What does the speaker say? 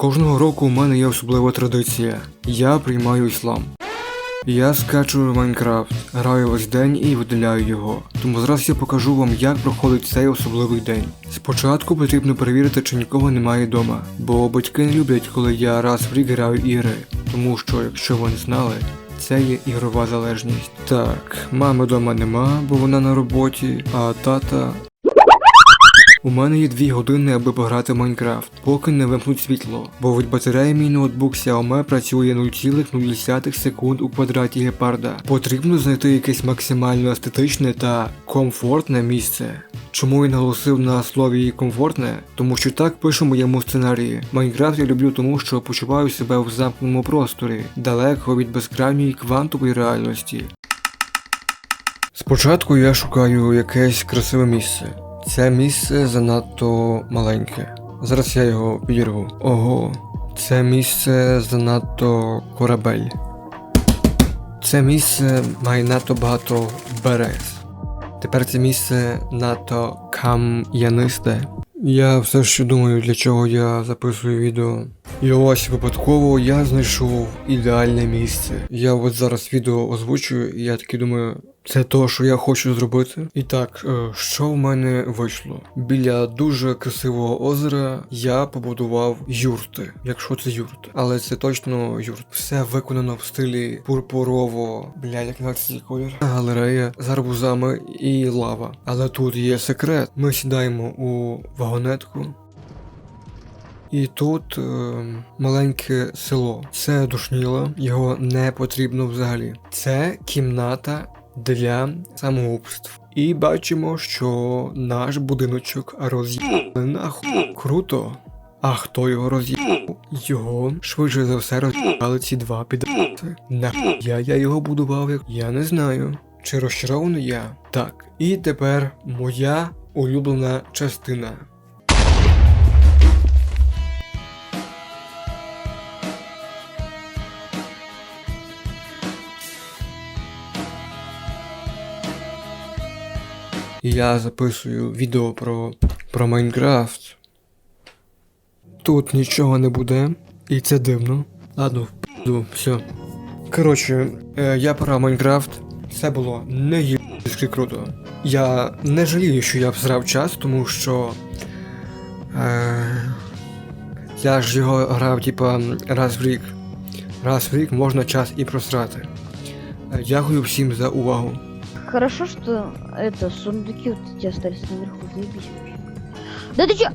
Кожного року у мене є особлива традиція. Я приймаю іслам. Я скачую Майнкрафт, граю весь день і видаляю його. Тому зараз я покажу вам, як проходить цей особливий день. Спочатку потрібно перевірити, чи нікого немає вдома, бо батьки не люблять, коли я раз в рік граю ігри, тому що, якщо ви не знали, це є ігрова залежність. Так, мами вдома нема, бо вона на роботі, а тата у мене є дві години, аби пограти в Майнкрафт, поки не вимкнуть світло, бо від батареї мій ноутбук Xiaomi працює 0,0 секунд у квадраті гепарда. Потрібно знайти якесь максимально естетичне та комфортне місце. Чому я наголосив на слові комфортне? Тому що так пише в моєму сценарії. Майнкрафт я люблю тому, що почуваю себе в замкненому просторі, далеко від безкрайньої квантової реальності. Спочатку я шукаю якесь красиве місце. Це місце занадто маленьке. Зараз я його підірву. Ого, це місце занадто корабель. Це місце має надто багато берез. Тепер це місце надто кам'янисте. Я все ще думаю, для чого я записую відео. І ось випадково я знайшов ідеальне місце. Я от зараз відео озвучую, і я таки думаю, це то, що я хочу зробити. І так, е, що в мене вийшло? Біля дуже красивого озера я побудував юрти, якщо це юрт. Але це точно юрт. Все виконано в стилі пурпурово, бля, як називається цей колір. Галерея з арбузами і лава. Але тут є секрет. Ми сідаємо у вагонетку. І тут е, маленьке село. Це душніло, його не потрібно взагалі. Це кімната для самогубств. І бачимо, що наш будиночок роз'їли нахуй. Круто. А хто його роз'їбав? Його швидше за все роз'їбали ці два підати. Нахуя я його будував, я не знаю. Чи розчарований я? Так. І тепер моя улюблена частина. Я записую відео про, про Майнкрафт. Тут нічого не буде, і це дивно. Ладно, впаду, все. Коротше, е, я про Майнкрафт. Це було не круто. Я не жалію, що я всрав час, тому що. Е, я ж його грав, типа, раз в рік. Раз в рік можна час і просрати. Е, Дякую всім за увагу. Хорошо, что это сундуки вот эти остались наверху, заебись вообще. Да ты чё?